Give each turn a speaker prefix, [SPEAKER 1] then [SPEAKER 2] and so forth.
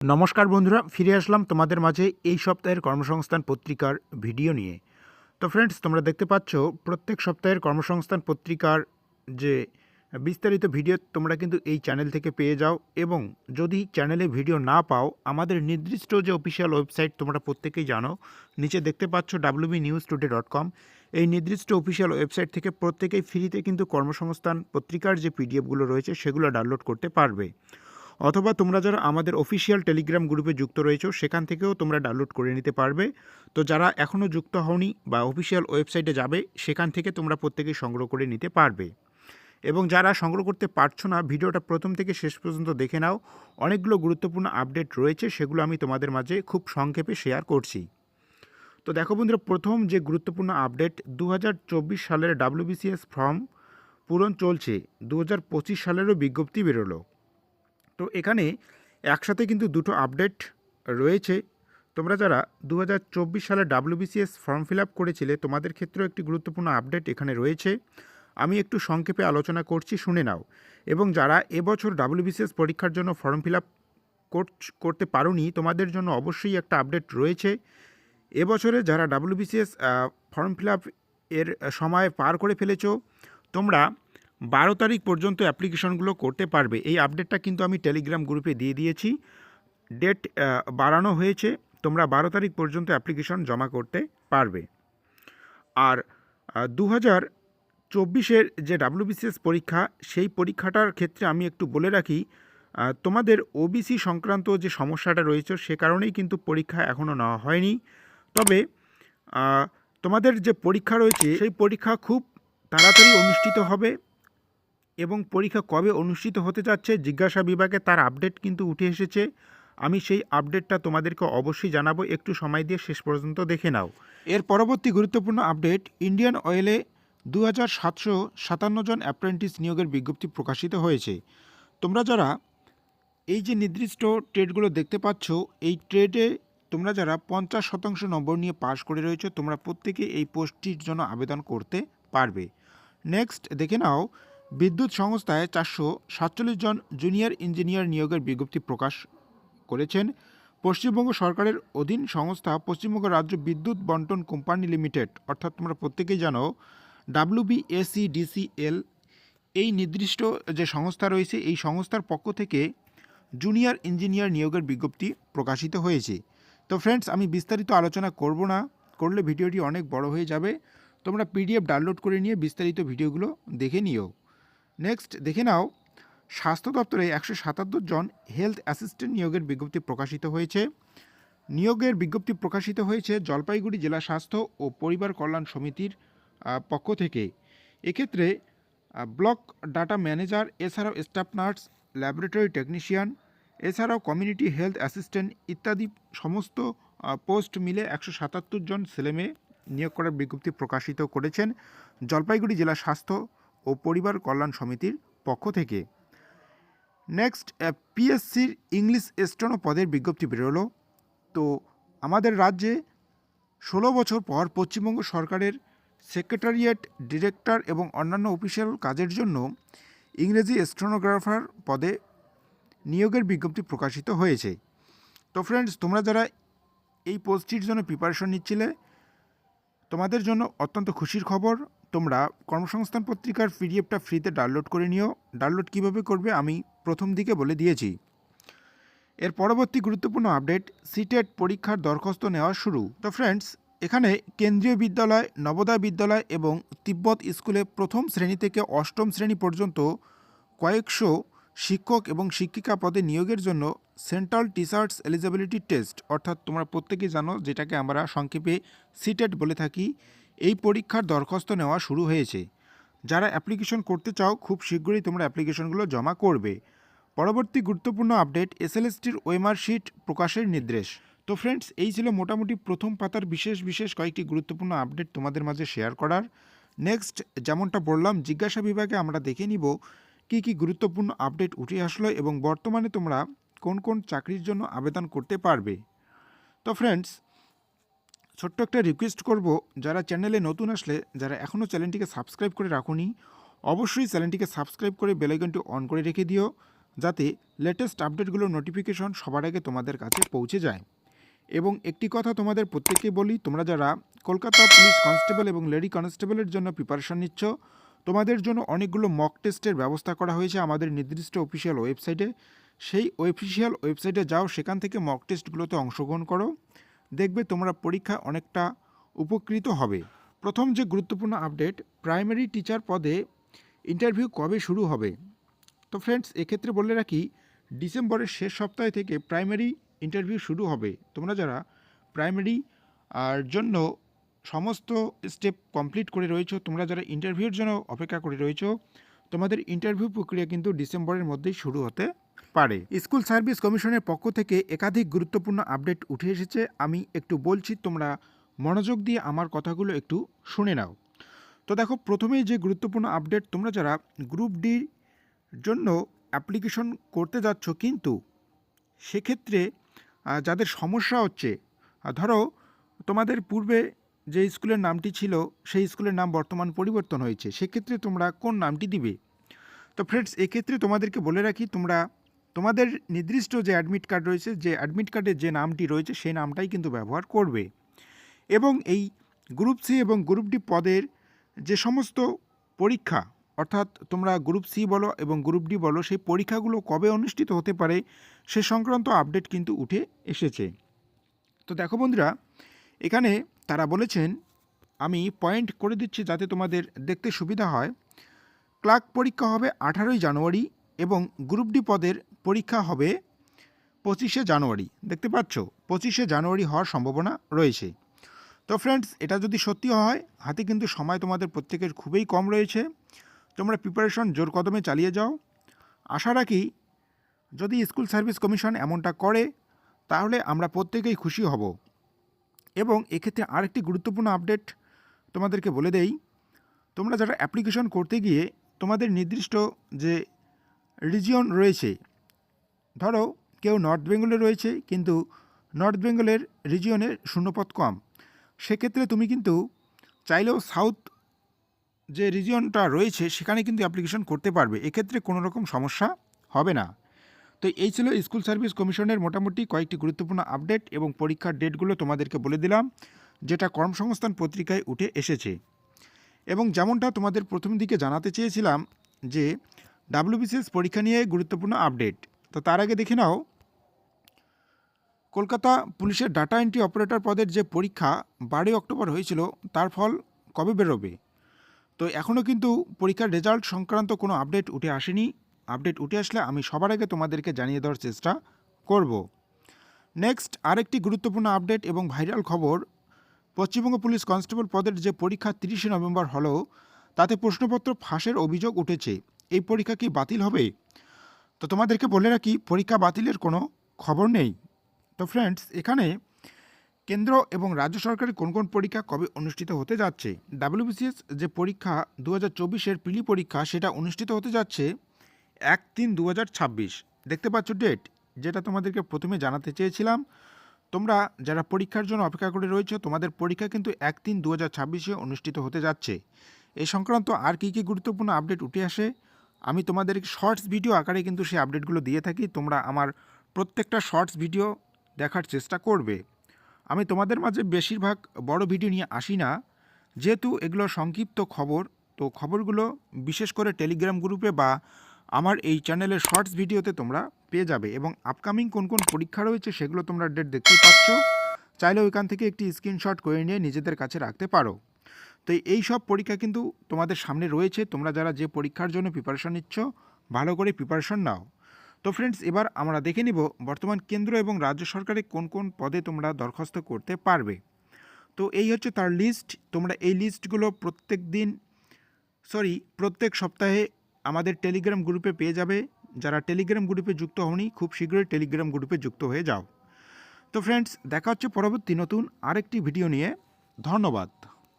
[SPEAKER 1] নমস্কার বন্ধুরা, ফিরে আসলাম তোমাদের মাঝে এই সপ্তাহের কর্মসংস্থান পত্রিকার ভিডিও নিয়ে। তো ফ্রেন্ডস তোমরা দেখতে পাচ্ছ, প্রত্যেক সপ্তাহের কর্মসংস্থান পত্রিকার যে বিস্তারিত ভিডিও, তোমরা কিন্তু এই চ্যানেল থেকে পেয়ে যাও এবং যদি চ্যানেলে ভিডিও না পাও, আমাদের নির্দিষ্ট যে অফিসিয়াল ওয়েবসাইট তোমরা প্রত্যেকেই জানো, নিচে দেখতে পাচ্ছ WB news today dot com এই নির্দিষ্ট অফিসিয়াল ওয়েবসাইট থেকে প্রত্যেকেই ফ্রিতে কিন্তু কর্মসংস্থান পত্রিকার যে পিডিএফগুলো রয়েছে, সেগুলো ডাউনলোড করতে পারবে। অথবা তোমরা যারা আমাদের অফিসিয়াল টেলিগ্রাম গ্রুপে যুক্ত রয়েছো, সেখান থেকেও তোমরা ডাউনলোড করে নিতে পারবে। তো যারা এখনও যুক্ত হওনি বা অফিসিয়াল ওয়েবসাইটে যাবে, সেখান থেকে তোমরা প্রত্যেকেই সংগ্রহ করে নিতে পারবে। এবং যারা সংগ্রহ করতে পারছ না, ভিডিওটা প্রথম থেকে শেষ পর্যন্ত দেখে নাও। অনেকগুলো গুরুত্বপূর্ণ আপডেট রয়েছে, সেগুলো আমি তোমাদের মাঝে খুব সংক্ষেপে শেয়ার করছি। তো দেখো বন্ধুরা, প্রথম যে গুরুত্বপূর্ণ আপডেট দু হাজার চব্বিশ সালের ডাব্লিউবিসিএস ফর্ম পূরণ চলছে। দু হাজার পঁচিশ সালেরও বিজ্ঞপ্তি বেরোলো। তো এখানে একসাথে কিন্তু দুটো আপডেট রয়েছে। তোমরা যারা দু হাজার চব্বিশ সালে ডাব্লিউবিসিএস ফর্ম ফিল আপ করেছিলে, তোমাদের ক্ষেত্রেও একটি গুরুত্বপূর্ণ আপডেট এখানে রয়েছে। আমি একটু সংক্ষেপে আলোচনা করছি, শুনে নাও। এবং যারা এবছর ডাব্লিউবিসিএস পরীক্ষার জন্য ফর্ম ফিল আপ করতে পারোনি, তোমাদের জন্য অবশ্যই একটা আপডেট রয়েছে। এবছরে যারা ডাব্লিউবিসিএস ফর্ম ফিল আপ এর সময় পার করে ফেলেছ, তোমরা বারো তারিখ পর্যন্ত অ্যাপ্লিকেশনগুলো করতে পারবে। এই আপডেটটা কিন্তু আমি টেলিগ্রাম গ্রুপে দিয়ে দিয়েছি। ডেট বাড়ানো হয়েছে। তোমরা বারো তারিখ পর্যন্ত অ্যাপ্লিকেশন জমা করতে পারবে। আর দু হাজার চব্বিশের যে ডাব্লিউবিসিএস পরীক্ষা, সেই পরীক্ষাটার ক্ষেত্রে আমি একটু বলে রাখি তোমাদের ওবিসি সংক্রান্ত যে সমস্যাটা রয়েছে, সে কারণেই কিন্তু পরীক্ষা এখনও নেওয়া হয়নি। তবে তোমাদের যে পরীক্ষা রয়েছে, সেই পরীক্ষা খুব তাড়াতাড়ি অনুষ্ঠিত হবে। এবং পরীক্ষা কবে অনুষ্ঠিত হতে যাচ্ছে জিজ্ঞাসা বিভাগে তার আপডেট কিন্তু উঠে এসেছে। আমি সেই আপডেটটা তোমাদেরকে অবশ্যই জানাব। একটু সময় দিয়ে শেষ পর্যন্ত দেখে নাও। এর পরবর্তী গুরুত্বপূর্ণ আপডেট, ইন্ডিয়ান অয়েলে দু হাজার সাতশো সাতান্ন জন অ্যাপ্রেন্টিস নিয়োগের বিজ্ঞপ্তি প্রকাশিত হয়েছে। তোমরা যারা এই যে নির্দিষ্ট ট্রেডগুলো দেখতে পাচ্ছ, এই ট্রেডে তোমরা যারা পঞ্চাশ শতাংশ নম্বর নিয়ে পাশ করে রয়েছে, তোমরা প্রত্যেকে এই পোস্টটির জন্য আবেদন করতে পারবে। নেক্সট দেখে নাও বিদ্যুৎ সংস্থায় চারশো সাতচল্লিশ জন জুনিয়র ইঞ্জিনিয়ার নিয়োগের বিজ্ঞপ্তি প্রকাশ করেছেন। পশ্চিমবঙ্গ সরকারের অধীন সংস্থা পশ্চিমবঙ্গ রাজ্য বিদ্যুৎ বন্টন কোম্পানি লিমিটেড, অর্থাৎ তোমরা প্রত্যেকেই জানো ডাব্লিউবিএসিডিসিএল এই নির্দিষ্ট যে সংস্থা রয়েছে, এই সংস্থার পক্ষ থেকে জুনিয়র ইঞ্জিনিয়ার নিয়োগের বিজ্ঞপ্তি প্রকাশিত হয়েছে। তো ফ্রেন্ডস আমি বিস্তারিত আলোচনা করব না, করলে ভিডিওটি অনেক বড় হয়ে যাবে। তোমরা পিডিএফ ডাউনলোড করে নিয়ে বিস্তারিত ভিডিওগুলো দেখে নিও। নেক্সট দেখে নাও, স্বাস্থ্য দপ্তরে একশো সাতাত্তর জন হেলথ অ্যাসিস্ট্যান্ট নিয়োগের বিজ্ঞপ্তি প্রকাশিত হয়েছে। নিয়োগের বিজ্ঞপ্তি প্রকাশিত হয়েছে জলপাইগুড়ি জেলা স্বাস্থ্য ও পরিবার কল্যাণ সমিতির পক্ষ থেকে। এক্ষেত্রে ব্লক ডাটা ম্যানেজার, এছাড়াও স্টাফ নার্স, ল্যাবরেটরি টেকনিশিয়ান, এছাড়াও কমিউনিটি হেলথ অ্যাসিস্ট্যান্ট ইত্যাদি সমস্ত পোস্ট মিলে একশো সাতাত্তর জন ছেলেমেয়ে নিয়োগ করার বিজ্ঞপ্তি প্রকাশিত করেছেন। জলপাইগুড়ি জেলা স্বাস্থ্য ও পরিবার কল্যাণ সমিতির পক্ষ থেকে। নেক্সট পিএসসির ইংলিশ স্টোনো পদের বিজ্ঞপ্তি বেরোলো। তো আমাদের রাজ্যে ষোলো বছর পর পশ্চিমবঙ্গ সরকারের সেক্রেটারিয়েট ডিরেক্টর এবং অন্যান্য অফিসিয়াল কাজের জন্য ইংরেজি স্টোনোগ্রাফার পদে নিয়োগের বিজ্ঞপ্তি প্রকাশিত হয়েছে। তো ফ্রেন্ডস তোমরা যারা এই পোস্টটির জন্য প্রিপারেশন নিচ্ছিলে, তোমাদের জন্য অত্যন্ত খুশির খবর। তোমরা কর্মসংস্থান পত্রিকার পিডিএফটা ফ্রিতে ডাউনলোড করে নিও। ডাউনলোড কীভাবে করবে আমি প্রথম দিকে বলে দিয়েছি। এর পরবর্তী গুরুত্বপূর্ণ আপডেট, সিটেট পরীক্ষার দরখাস্ত নেওয়া শুরু। তো ফ্রেন্ডস এখানে কেন্দ্রীয় বিদ্যালয়, নবোদয় বিদ্যালয় এবং তিব্বত স্কুলে প্রথম শ্রেণি থেকে অষ্টম শ্রেণি পর্যন্ত কয়েকশো শিক্ষক এবং শিক্ষিকা পদে নিয়োগের জন্য সেন্ট্রাল টিচার্স এলিজিবিলিটি টেস্ট, অর্থাৎ তোমরা প্রত্যেকেই জানো যেটাকে আমরা সংক্ষেপে সিটেট বলে থাকি। এই পরীক্ষার দরখাস্ত নেওয়া শুরু হয়েছে। যারা অ্যাপ্লিকেশন করতে চাও, খুব শীঘ্রই তোমরা অ্যাপ্লিকেশনগুলো জমা করবে। পরবর্তী গুরুত্বপূর্ণ আপডেট, এসএলএসটির ওয়েমার শিট প্রকাশের নির্দেশ। তো ফ্রেন্ডস এই ছিল মোটামুটি প্রথম পাতার বিশেষ বিশেষ কয়েকটি গুরুত্বপূর্ণ আপডেট তোমাদের মাঝে শেয়ার করার। নেক্সট যেমনটা বললাম, জিজ্ঞাসা বিভাগে আমরা দেখে নিব কী কী গুরুত্বপূর্ণ আপডেট উঠে আসলো এবং বর্তমানে তোমরা কোন কোন চাকরির জন্য আবেদন করতে পারবে। তো ফ্রেন্ডস ছোট্ট একটা রিকোয়েস্ট করব, যারা চ্যানেলে নতুন আসলে, যারা এখনও চ্যানেলটিকে সাবস্ক্রাইব করে রাখুনি, অবশ্যই চ্যানেলটিকে সাবস্ক্রাইব করে বেলাইকনটি অন করে রেখে দিও, যাতে লেটেস্ট আপডেটগুলোর নোটিফিকেশন সবার আগে তোমাদের কাছে পৌঁছে যায়। এবং একটি কথা তোমাদের প্রত্যেককে বলি, তোমরা যারা কলকাতা পুলিশ কনস্টেবল এবং লেডি কনস্টেবলের জন্য প্রিপারেশন নিচ্ছ, তোমাদের জন্য অনেকগুলো মক টেস্টের ব্যবস্থা করা হয়েছে আমাদের নির্দিষ্ট অফিসিয়াল ওয়েবসাইটে সেই অফিসিয়াল ওয়েবসাইটে যাও, সেখান থেকে মক টেস্টগুলোতে অংশগ্রহণ করো। দেখবে তোমরা পরীক্ষা অনেকটা উপকৃত হবে। প্রথম যে গুরুত্বপূর্ণ আপডেট, প্রাইমারি টিচার পদে ইন্টারভিউ কবে শুরু হবে? তো ফ্রেন্ডস, এক্ষেত্রে বলে রাখি, ডিসেম্বরের শেষ সপ্তাহ থেকে প্রাইমারি ইন্টারভিউ শুরু হবে। তোমরা যারা প্রাইমারি আর জন্য সমস্ত স্টেপ কমপ্লিট করে রয়েছো, তোমরা যারা ইন্টারভিউর জন্য অপেক্ষা করে রয়েছো, তোমাদের ইন্টারভিউ প্রক্রিয়া কিন্তু ডিসেম্বরের মধ্যেই শুরু হতে পারে। স্কুল সার্ভিস কমিশনের পক্ষ থেকে একাধিক গুরুত্বপূর্ণ আপডেট উঠে এসেছে। আমি একটু বলছি, তোমরা মনোযোগ দিয়ে আমার কথাগুলো একটু শুনে নাও। তো দেখো, প্রথমেই যে গুরুত্বপূর্ণ আপডেট, তোমরা যারা গ্রুপ ডির জন্য অ্যাপ্লিকেশন করতে যাচ্ছ, কিন্তু সেক্ষেত্রে যাদের সমস্যা হচ্ছে ধরো তোমাদের পূর্বে যে স্কুলের নামটি ছিল, সেই স্কুলের নাম বর্তমান পরিবর্তন হয়েছে। সেক্ষেত্রে তোমরা কোন নামটি দিবে? তো ফ্রেন্ডস এক্ষেত্রে তোমাদেরকে বলে রাখি, তোমরা তোমাদের নির্দিষ্ট যে অ্যাডমিট কার্ড রয়েছে, যে অ্যাডমিট কার্ডের যে নামটি রয়েছে, সেই নামটাই কিন্তু ব্যবহার করবে। এবং এই গ্রুপ সি এবং গ্রুপ ডি পদের যে সমস্ত পরীক্ষা, অর্থাৎ তোমরা গ্রুপ সি বলো এবং গ্রুপ ডি বলো, সেই পরীক্ষাগুলো কবে অনুষ্ঠিত হতে পারে, সে সংক্রান্ত আপডেট কিন্তু উঠে এসেছে। তো দেখো বন্ধুরা, এখানে তারা বলেছেন, আমি পয়েন্ট করে দিচ্ছি যাতে তোমাদের দেখতে সুবিধা হয়। ক্লার্ক পরীক্ষা হবে আঠারোই জানুয়ারি এবং গ্রুপ ডি পদের পরীক্ষা হবে পঁচিশে জানুয়ারি। দেখতে পাচ্ছ, পঁচিশে জানুয়ারি হওয়ার সম্ভাবনা রয়েছে। তো ফ্রেন্ডস এটা যদি সত্যি হয়, হাতে কিন্তু সময় তোমাদের প্রত্যেকের খুবই কম রয়েছে। তোমরা প্রিপারেশন জোর কদমে চালিয়ে যাও। আশা রাখি, যদি স্কুল সার্ভিস কমিশন এমনটা করে, তাহলে আমরা প্রত্যেকেই খুশি হব। এবং এক্ষেত্রে আরেকটি গুরুত্বপূর্ণ আপডেট তোমাদেরকে বলে দেই, তোমরা যারা অ্যাপ্লিকেশন করতে গিয়ে তোমাদের নির্দিষ্ট যে রিজিয়ন রয়েছে। ধরো, কেউ নর্থ বেঙ্গলে রয়েছে, কিন্তু নর্থ বেঙ্গলের রিজিয়নের শূন্যপদ কম। সেক্ষেত্রে তুমি কিন্তু চাইলেও সাউথ যে রিজিয়নটা রয়েছে, সেখানে কিন্তু অ্যাপ্লিকেশন করতে পারবে। এক্ষেত্রে কোনো রকম সমস্যা হবে না। তো এই ছিল স্কুল সার্ভিস কমিশনের মোটামুটি কয়েকটি গুরুত্বপূর্ণ আপডেট এবং পরীক্ষার ডেটগুলো তোমাদেরকে বলে দিলাম, যেটা কর্মসংস্থান পত্রিকায় উঠে এসেছে। এবং যেমনটা তোমাদের প্রথম দিকে জানাতে চেয়েছিলাম যে ডাব্লিউবিসিএস পরীক্ষা নিয়ে গুরুত্বপূর্ণ আপডেট। তো তার আগে দেখে নাও। কলকাতা পুলিশের ডাটা এন্ট্রি অপারেটর পদের যে পরীক্ষা বারোই অক্টোবর হয়েছিল, তার ফল কবে বেরোবে? তো এখনও কিন্তু পরীক্ষার রেজাল্ট সংক্রান্ত কোনো আপডেট উঠে আসেনি। আপডেট উঠে আসলে আমি সবার আগে তোমাদেরকে জানিয়ে দেওয়ার চেষ্টা করব। নেক্সট, আরেকটি গুরুত্বপূর্ণ আপডেট এবং ভাইরাল খবর। পশ্চিমবঙ্গ পুলিশ কনস্টেবল পদের যে পরীক্ষা তিরিশে নভেম্বর হলো, তাতে প্রশ্নপত্র ফাঁসের অভিযোগ উঠেছে। এই পরীক্ষা কি বাতিল হবে? তো তোমাদেরকে বলে রাখি, পরীক্ষা বাতিলের কোনো খবর নেই। তো ফ্রেন্ডস এখানে কেন্দ্র এবং রাজ্য সরকারের কোন কোন পরীক্ষা কবে অনুষ্ঠিত হতে যাচ্ছে? ডাব্লিউবিসিএস যে পরীক্ষা দু হাজার চব্বিশের প্রিলি পরীক্ষা, সেটা অনুষ্ঠিত হতে যাচ্ছে এক তিন দু হাজার ছাব্বিশ। দেখতে পাচ্ছ ডেট যেটা তোমাদেরকে প্রথমে জানাতে চেয়েছিলাম। তোমরা যারা পরীক্ষার জন্য অপেক্ষা করে রয়েছে, তোমাদের পরীক্ষা কিন্তু এক তিন দু হাজার ছাব্বিশে অনুষ্ঠিত হতে যাচ্ছে। এই সংক্রান্ত আর কী কী গুরুত্বপূর্ণ আপডেট উঠে আসে আমি তোমাদের শর্টস ভিডিও আকারে কিন্তু সেই আপডেটগুলো দিয়ে থাকি, তোমরা আমার প্রত্যেকটা শর্টস ভিডিও দেখার চেষ্টা করবে। আমি তোমাদের মাঝে বেশিরভাগ বড় ভিডিও নিয়ে আসি না। যেহেতু এগুলো সংক্ষিপ্ত খবর, তো খবরগুলো বিশেষ করে টেলিগ্রাম গ্রুপে বা আমার এই চ্যানেলের শর্টস ভিডিওতে তোমরা পেয়ে যাবে এবং আপকামিং কোন কোন পরীক্ষা রয়েছে সেগুলো তোমরা ডেট দেখতেই পাচ্ছ। চাইলে ওইখান থেকে একটি স্ক্রিনশট করে নিয়ে নিজেদের কাছে রাখতে পারো। তো এই সব পরীক্ষা কিন্তু তোমাদের সামনে রয়েছে। তোমরা যারা যে পরীক্ষার জন্য প্রিপারেশন নিচ্ছ, ভালো করে প্রিপারেশন নাও। তো ফ্রেন্ডস এবার আমরা দেখে নিব বর্তমান কেন্দ্র এবং রাজ্য সরকারে কোন কোন পদে তোমরা দরখাস্ত করতে পারবে। তো এই হচ্ছে তার লিস্ট তোমরা এই লিস্টগুলো প্রত্যেক দিন সরি প্রত্যেক সপ্তাহে আমাদের টেলিগ্রাম গ্রুপে পেয়ে যাবে। যারা টেলিগ্রাম গ্রুপে যুক্ত হওনি, খুব শীঘ্রই টেলিগ্রাম গ্রুপে যুক্ত হয়ে যাও। তো ফ্রেন্ডস দেখা হচ্ছে পরবর্তী নতুন আরেকটি ভিডিও নিয়ে। ধন্যবাদ।